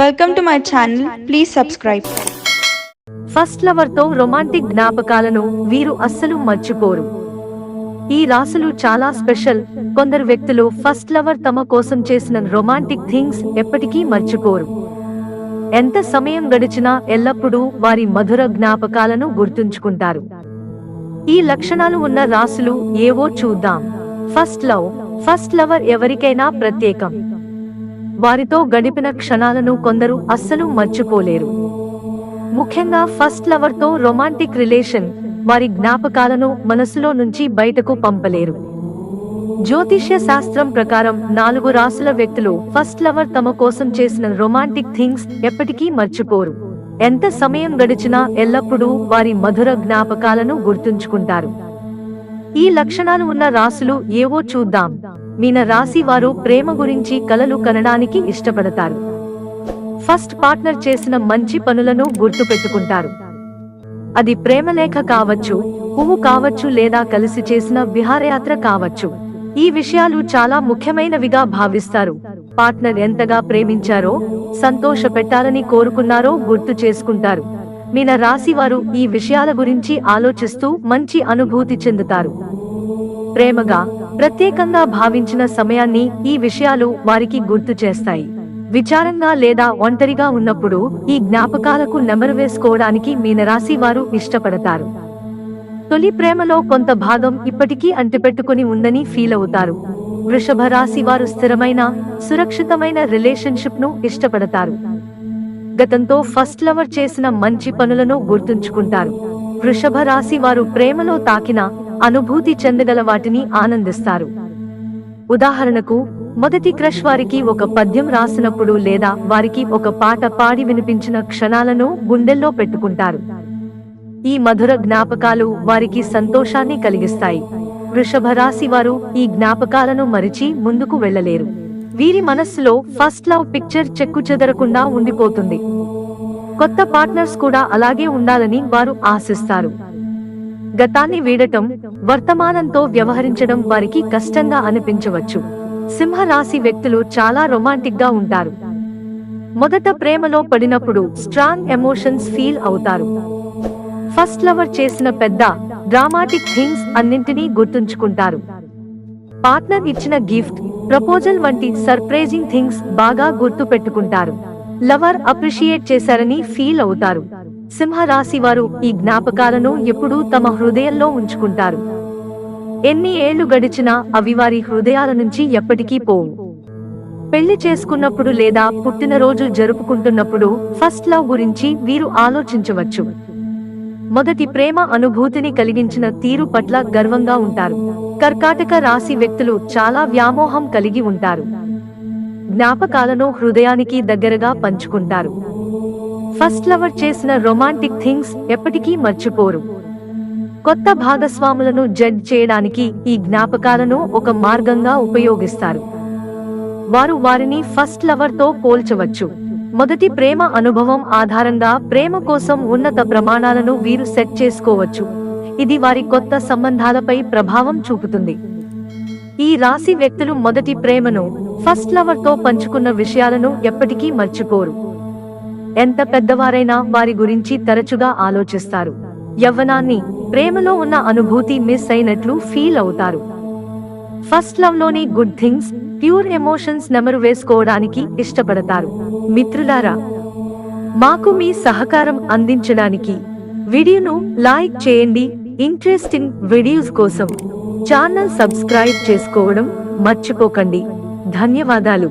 Welcome to my channel please subscribe first లవర్తో romantic జ్ఞాపకాలను వీరు అస్సలు మర్చిపోరు. ఈ రాసులు చాలా స్పెషల్ కొందరు వ్యక్తులు ఫస్ట్ లవర్ తమ కోసం చేసిన రొమాంటిక్ థింగ్స్ ఎప్పటికీ మర్చిపోరు. ఎంత సమయం గడిచినా ఎల్లప్పుడూ వారి మధుర జ్ఞాపకాలను గుర్తుంచుకుంటారు. ఈ లక్షణాలు ఉన్న రాసులు ఏవో చూద్దాం. ఫస్ట్ లవ్ ఫస్ట్ లవర్ ఎవరికైనా ప్రత్యేకం. వారితో గడిపిన క్షణాలను కొందరు అస్సలు మర్చిపోలేరు. ముఖ్యంగా ఫస్ట్ లవర్తో రొమాంటిక్ రిలేషన్ వారి జ్ఞాపకాలను మనసులో నుంచి బయటకు పంపలేరు. జ్యోతిష్య శాస్త్రం ప్రకారం నాలుగు రాసుల వ్యక్తులు ఫస్ట్ లవర్ తమ కోసం చేసిన రొమాంటిక్ థింగ్స్ ఎప్పటికీ మర్చిపోరు. ఎంత సమయం గడిచినా ఎల్లప్పుడూ వారి మధుర జ్ఞాపకాలను గుర్తుంచుకుంటారు. ఈ లక్షణాలు ఉన్న రాసులు ఏవో చూద్దాం. మీన రాశి వారు ప్రేమ గురించి కలలు కనడానికి ఇష్టపడతారు. ఫస్ట్ పార్ట్నర్ చేసిన మంచి పనులను గుర్తుపెట్టుకుంటారు అది ప్రేమలేఖ కావచ్చు పువ్వు కావచ్చు లేదా కలిసి చేసిన విహారయాత్ర కావచ్చు. ఈ విషయాలు చాలా ముఖ్యమైనవిగా భావిస్తారు. పార్ట్నర్ ఎంతగా ప్రేమించారో సంతోష పెట్టాలని కోరుకున్నారో గుర్తు చేసుకుంటారు. మీన రాశివారు ఈ విషయాల గురించి ఆలోచిస్తూ మంచి అనుభూతి చెందుతారు. ప్రేమగా ప్రత్యేకంగా భావించిన సమయాన్ని ఈ విషయాలు వారికి గుర్తు చేస్తాయి. విచారంగా లేదా ఒంటరిగా ఉన్నప్పుడు ఈ జ్ఞాపకాలకు నెమరు వేసుకోవడానికి మీనరాశి వారు ఇష్టపడతారు. తొలి ప్రేమలో కొంత భాగం ఇప్పటికీ అంటిపెట్టుకుని ఉందని ఫీల్ అవుతారు. వృషభ రాశి వారు స్థిరమైన సురక్షితమైన రిలేషన్షిప్ను ఇష్టపడతారు. గతంతో ఫస్ట్ లవర్ చేసిన మంచి పనులను గుర్తుంచుకుంటారు. వృషభ రాశి వారు ప్రేమలో తాకిన అనుభూతి చెందగల వాటిని ఆనందిస్తారు. ఉదాహరణకు మొదటి క్రష్ వారికి ఒక పద్యం రాసినప్పుడు లేదా వారికి ఒక పాట పాడి వినిపించిన క్షణాలను గుండెల్లో పెట్టుకుంటారు. ఈ మధుర జ్ఞాపకాలు వారికి సంతోషాన్ని కలిగిస్తాయి. వృషభ రాశి వారు ఈ జ్ఞాపకాలను మరిచి ముందుకు వెళ్ళలేరు. వీరి మనస్సులో ఫస్ట్ లవ్ పిక్చర్ చెక్కు చెదరకుండా ఉండిపోతుంది. కొత్త పార్ట్నర్స్ కూడా అలాగే ఉండాలని వారు ఆశిస్తారు. గతాన్ని వీడటం వర్తమానంతో వ్యవహరించడం వారికి కష్టంగా అనిపించవచ్చు. సింహ రాశి వ్యక్తులు చాలా రొమాంటిక్గా ఉంటారు. మొదట ప్రేమలో పడినప్పుడు స్ట్రాంగ్ ఎమోషన్స్ ఫీల్ అవుతారు. ఫస్ట్ లవర్ చేసిన పెద్ద డ్రామాటిక్ థింగ్స్ అన్నింటినీ గుర్తుంచుకుంటారు. పార్ట్నర్ ఇచ్చిన గిఫ్ట్ ప్రపోజల్ వంటి సర్ప్రైజింగ్ థింగ్స్ బాగా గుర్తు పెట్టుకుంటారు లవర్ అప్రిషియేట్ చేశారని ఫీల్ అవుతారు. సింహరాశి వారు ఈ జ్ఞాపకాలను ఎప్పుడూ తమ హృదయంలో ఉంచుకుంటారు. ఎన్ని ఏళ్ళు గడిచినా అవి వారి హృదయాల నుంచి ఎప్పటికీ పోవు. పెళ్ళి చేసుకున్నప్పుడు లేదా పుట్టినరోజు జరుపుకుంటున్నప్పుడు ఫస్ట్ లవ్ గురించి వీరు ఆలోచించవచ్చు. మొదటి ప్రేమ అనుభూతిని కలిగించిన తీరు పట్ల గర్వంగా ఉంటారు. కర్కాటక రాశి వ్యక్తులు చాలా వ్యామోహం కలిగి ఉంటారు. జ్ఞాపకాలను హృదయానికి దగ్గరగా పంచుకుంటారు. ఫస్ట్ లవర్ చేసిన రొమాంటిక్ థింగ్స్ ఎప్పటికీ మర్చిపోరు. కొత్త భాగస్వాములను జడ్జ్ చేయడానికి ఈ జ్ఞాపకాలను ఒక మార్గంగా ఉపయోగిస్తారు. వారు వారిని ఫస్ట్ లవర్తో పోల్చవచ్చు. మొదటి ప్రేమ అనుభవం ఆధారంగా ప్రేమ కోసం ఉన్నత ప్రమాణాలను వీరు సెట్ చేసుకోవచ్చు. ఇది వారి కొత్త సంబంధాలపై ప్రభావం చూపుతుంది. ఈ రాశి వ్యక్తులు మొదటి ప్రేమను ఫస్ట్ లవర్తో పంచుకున్న విషయాలను ఎప్పటికీ మర్చిపోరు. ఎంత పెద్దవారైనా వారి గురించి తరచుగా ఆలోచిస్తారు. యవ్వనాన్ని ప్రేమలో ఉన్న అనుభూతి మిస్ అయినట్లు ఫీల్ అవుతారు. ఫస్ట్ లవ్లోని గుడ్ థింగ్స్ ప్యూర్ ఎమోషన్స్ నెమరు వేసుకోవడానికి ఇష్టపడతారు. మిత్రులారా మాకు మీ సహకారం అందించడానికి వీడియోను లైక్ చేయండి ఇంట్రెస్టింగ్ వీడియోస్ కోసం ఛానల్ సబ్స్క్రైబ్ చేసుకోవడం మర్చిపోకండి. ధన్యవాదాలు.